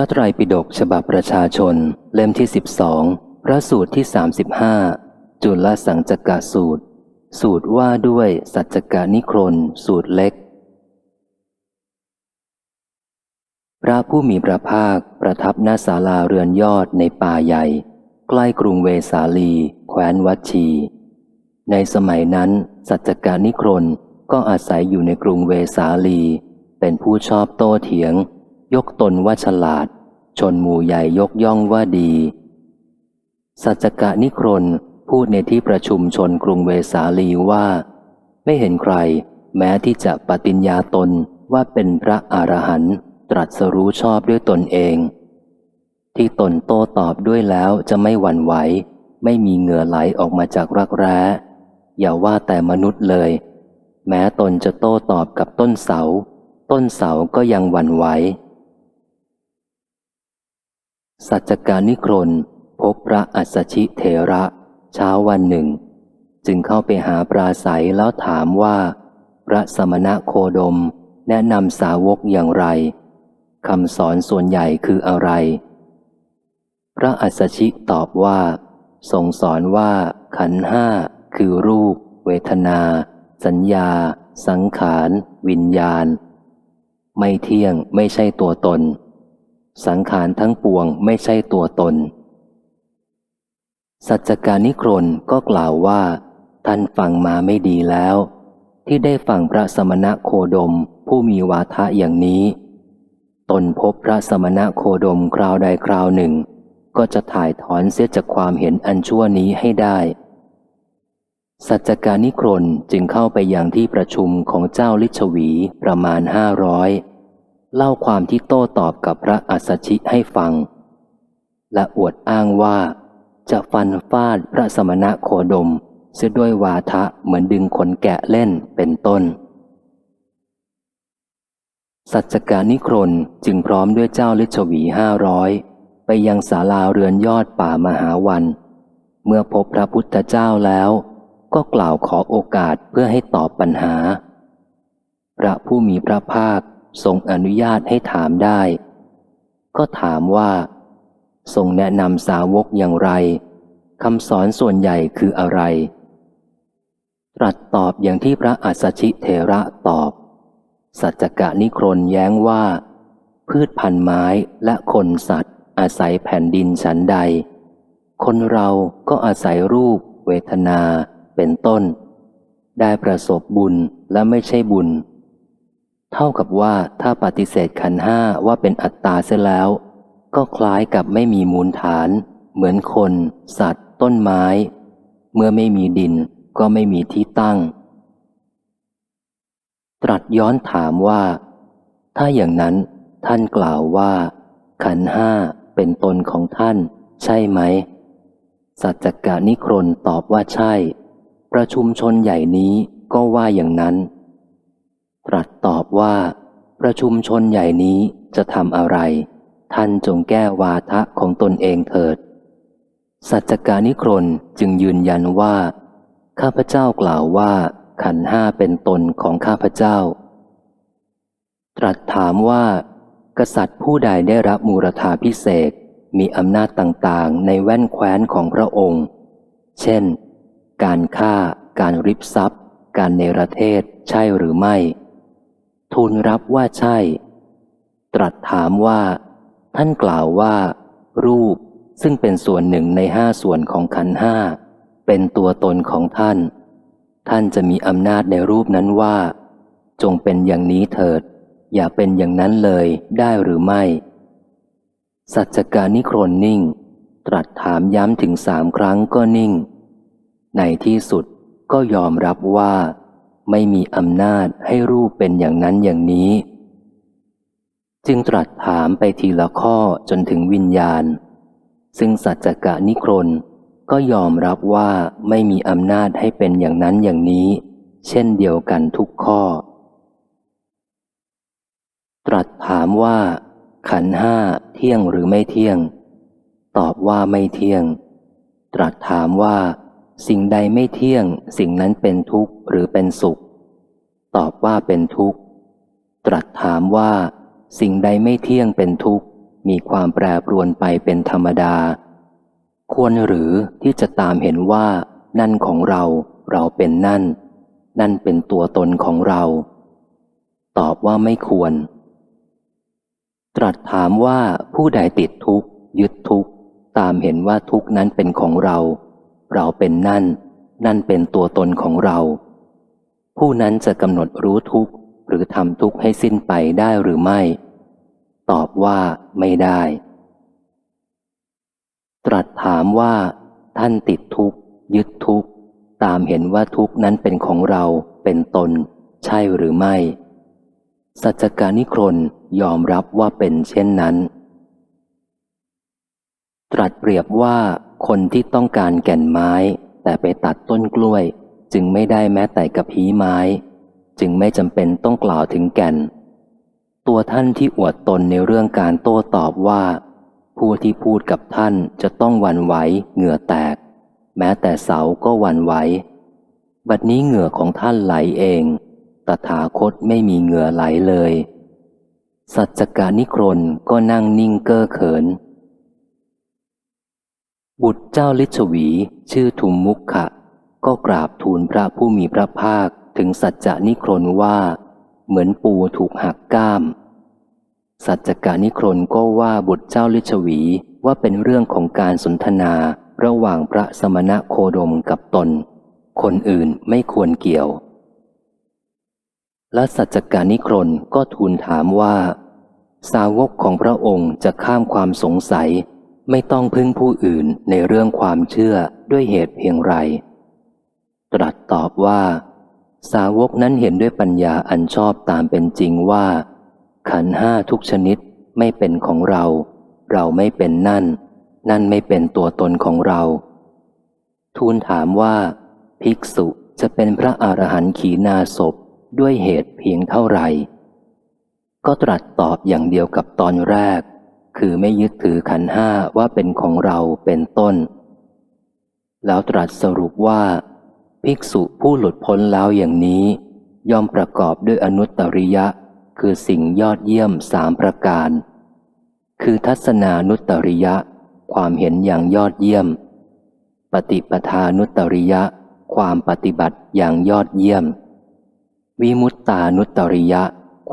ระไตรปิฎกฉบับประชาชน เล่มที่สิบสองพระสูตรที่สามสิบห้าจุลสังจกะสูตร สูตรว่าด้วยสัจจกานิครนสูตรเล็ก พระผู้มีพระภาคประทับหน้าศาลาเรือนยอดในป่าใหญ่ ใกล้กรุงเวสาลี แคว้นวัชี ในสมัยนั้น สัจจกานิครนก็อาศัยอยู่ในกรุงเวสาลี เป็นผู้ชอบโต้เถียง ยกตนว่าฉลาด ชนหมู่ใหญ่ยกย่องว่าดี สัจจกานิครนพูดในที่ประชุมชนกรุงเวสาลีว่า ไม่เห็นใคร แม้ที่จะปฏิญญาตนว่าเป็นพระอรหันต์ตรัสรู้ชอบด้วยตนเอง ที่ตนโตตอบด้วยแล้วจะไม่หวั่นไหว ไม่มีเหงื่อไหลออกมาจากรักแร้ อย่าว่าแต่มนุษย์เลย แม้ตนจะโตตอบกับต้นเสา ต้นเสาก็ยังหวั่นไหว สัจการนิครนพบพระอัสชิเถระ เช้าวันหนึ่ง จึงเข้าไปหาปราศัยแล้วถามว่า พระสมณะโคดมแนะนำสาวกอย่างไรคำสอนส่วนใหญ่คืออะไร พระอัสสชิตอบว่า ทรงสอนว่าขันห้าคือรูป เวทนา สัญญา สังขาร วิญญาณ ไม่เที่ยงไม่ใช่ตัวตน สังขารทั้งปวงไม่ใช่ตัวตน สัจการนิครนก็กล่าวว่า ท่านฟังมาไม่ดีแล้ว ที่ได้ฟังพระสมณะโคดมผู้มีวาทะอย่างนี้ ตนพบพระสมณะโคดมคราวใดคราวหนึ่ง ก็จะถ่ายถอนเสียจากความเห็นอันชั่วนี้ให้ได้ สัจจการนิครนจึงเข้าไปยังที่ประชุมของเจ้าลิชวีประมาณห้าร้อย เล่าความที่โต้ตอบกับพระอัสสชิให้ฟัง และอวดอ้างว่า จะฟันฟาดพระสมณะโคดมเสียด้วยวาทะเหมือนดึงขนแกะเล่นเป็นต้น สัจจการนิครนจึงพร้อมด้วยเจ้าลิชวีห้าร้อยไปยังศาลาเรือนยอดป่ามหาวัน เมื่อพบพระพุทธเจ้าแล้ว ก็กล่าวขอโอกาสเพื่อให้ตอบปัญหา พระผู้มีพระภาค ทรงอนุญาตให้ถามได้ ก็ถามว่าทรงแนะนำสาวกอย่างไรคำสอนส่วนใหญ่คืออะไร ตรัสตอบอย่างที่พระอัสสชิเทระตอบ สัจจกะนิครนแย้งว่า พืชพันไม้และคนสัตว์ อาศัยแผ่นดินฉันใด คนเราก็อาศัยรูป เวทนา เป็นต้น ได้ประสบบุญและไม่ใช่บุญ เท่ากับว่าถ้าปฏิเสธขันห้าว่าเป็นอัตตาเสียแล้ว ก็คล้ายกับไม่มีมูลฐาน เหมือนคน สัตว์ ต้นไม้ เมื่อไม่มีดินก็ไม่มีที่ตั้ง ตรัสย้อนถามว่า ถ้าอย่างนั้นท่านกล่าวว่า ขันห้าเป็นตนของท่าน ใช่ไหม สัจจกานิครนตอบว่าใช่ ประชุมชนใหญ่นี้ก็ว่าอย่างนั้น ตรัสตอบว่า ประชุมชนใหญ่นี้จะทำอะไร ท่านจงแก้วาทะของตนเองเถิด สัจจกานิครนจึงยืนยันว่า ข้าพเจ้ากล่าวว่าขันห้าเป็นตนของข้าพเจ้า ตรัสถามว่า กษัตริย์ผู้ใดได้รับมูรธาพิเศษมีอำนาจต่างๆ ในแว่นแคว้นของพระองค์ เช่น การฆ่า การริบทรัพย์ การเนรเทศ ใช่หรือไม่ ทูลรับว่าใช่ ตรัสถามว่า ท่านกล่าวว่า รูปซึ่งเป็นส่วนหนึ่งในห้าส่วนของขันห้า เป็นตัวตนของท่าน ท่านจะมีอำนาจในรูปนั้นว่า จงเป็นอย่างนี้เถิด อย่าเป็นอย่างนั้นเลยได้หรือไม่ สัจจการนิครนนิ่ง ตรัสถามย้ำถึงสามครั้งก็นิ่ง ในที่สุดก็ยอมรับว่า ไม่มีอำนาจให้รูปเป็นอย่างนั้นอย่างนี้ จึงตรัสถามไปทีละข้อจนถึงวิญญาณ ซึ่งสัจจกะนิครนก็ยอมรับว่าไม่มีอำนาจให้เป็นอย่างนั้นอย่างนี้ เช่นเดียวกันทุกข้อ ตรัสถามว่า ขันห้าเที่ยงหรือไม่เที่ยง ตอบว่าไม่เที่ยง ตรัสถามว่า สิ่งใดไม่เที่ยง สิ่งนั้นเป็นทุกข์หรือเป็นสุข ตอบว่าเป็นทุกข์ ตรัสถามว่า สิ่งใดไม่เที่ยงเป็นทุกข์ มีความแปรปรวนไปเป็นธรรมดา ควรหรือที่จะตามเห็นว่า นั่นของเรา เราเป็นนั่น นั่นเป็นตัวตนของเรา ตอบว่าไม่ควร ตรัสถามว่าผู้ใดติดทุกข์ ยึดทุกข์ ตามเห็นว่าทุกข์นั้นเป็นของเรา เราเป็นนั่น นั่นเป็นตัวตนของเรา ผู้นั้นจะกำหนดรู้ทุกข์หรือทำทุกข์ให้สิ้นไปได้หรือไม่ ตอบว่าไม่ได้ ตรัสถามว่า ท่านติดทุกข์ ยึดทุกข์ ตามเห็นว่าทุกข์นั้นเป็นของเรา เป็นตน ใช่หรือไม่ สัจจการนิครนยอมรับว่าเป็นเช่นนั้น ตรัสเปรียบว่า คนที่ต้องการแก่นไม้ แต่ไปตัดต้นกล้วย จึงไม่ได้แม้แต่กระพี้ไม้ จึงไม่จำเป็นต้องกล่าวถึงแก่น ตัวท่านที่อวดตนในเรื่องการโต้ตอบว่า ผู้ที่พูดกับท่านจะต้องหวันไหวเหงื่อแตก แม้แต่เสาก็หวันไหว บัดนี้เหงื่อของท่านไหลเอง ตถาคตไม่มีเหงื่อไหลเลย สัจจการนิครนก็นั่งนิ่งเก้อเขิน บุตรเจ้าลิชวีชื่อทุมมุขะก็กราบทูลพระผู้มีพระภาคถึงสัจจานิครนว่า เหมือนปูถูกหักก้าม สัจจกานิครนก็ว่าบุตรเจ้าลิชวีว่าเป็นเรื่องของการสนทนาระหว่างพระสมณะโคดมกับตน คนอื่นไม่ควรเกี่ยว และสัจจกานิครนก็ทูลถามว่า สาวกของพระองค์จะข้ามความสงสัย ไม่ต้องพึ่งผู้อื่นในเรื่องความเชื่อด้วยเหตุเพียงไร ตรัสตอบว่า สาวกนั้นเห็นด้วยปัญญาอันชอบตามเป็นจริงว่า ขันห้าทุกชนิดไม่เป็นของเรา เราไม่เป็นนั่น นั่นไม่เป็นตัวตนของเรา ทูลถามว่า ภิกษุจะเป็นพระอรหันต์ขีนาศพด้วยเหตุเพียงเท่าไหร่ ก็ตรัสตอบอย่างเดียวกับตอนแรก คือไม่ยึดถือขันห้าว่าเป็นของเราเป็นต้น แล้วตรัสสรุปว่า ภิกษุผู้หลุดพ้นแล้วอย่างนี้ ย่อมประกอบด้วยอนุตตริยะ คือสิ่งยอดเยี่ยมสามประการ คือทัศนานุตตริยะ ความเห็นอย่างยอดเยี่ยม ปฏิปทานุตตริยะ ความปฏิบัติอย่างยอดเยี่ยม วิมุตตานุตตริยะ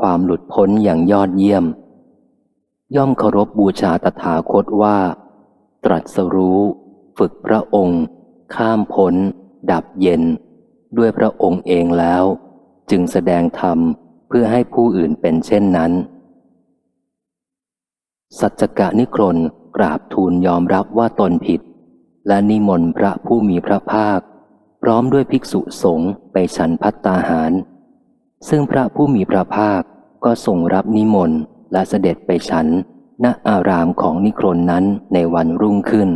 ความหลุดพ้นอย่างยอดเยี่ยม ย่อมเคารพบบูชาตถาคตว่า ตรัสรู้ ฝึกพระองค์ ข้ามพ้น ดับเย็น ด้วยพระองค์เองแล้ว จึงแสดงธรรมเพื่อให้ผู้อื่นเป็นเช่นนั้น สัจกะนิครนกราบทูลยอมรับว่าตนผิด และนิมนต์พระผู้มีพระภาค พร้อมด้วยภิกษุสงฆ์ไปฉันพัตตาหาร ซึ่งพระผู้มีพระภาคก็ทรงรับนิมนต์ และเสด็จไปฉันณอารามของนิครนนั้นในวันรุ่งขึ้น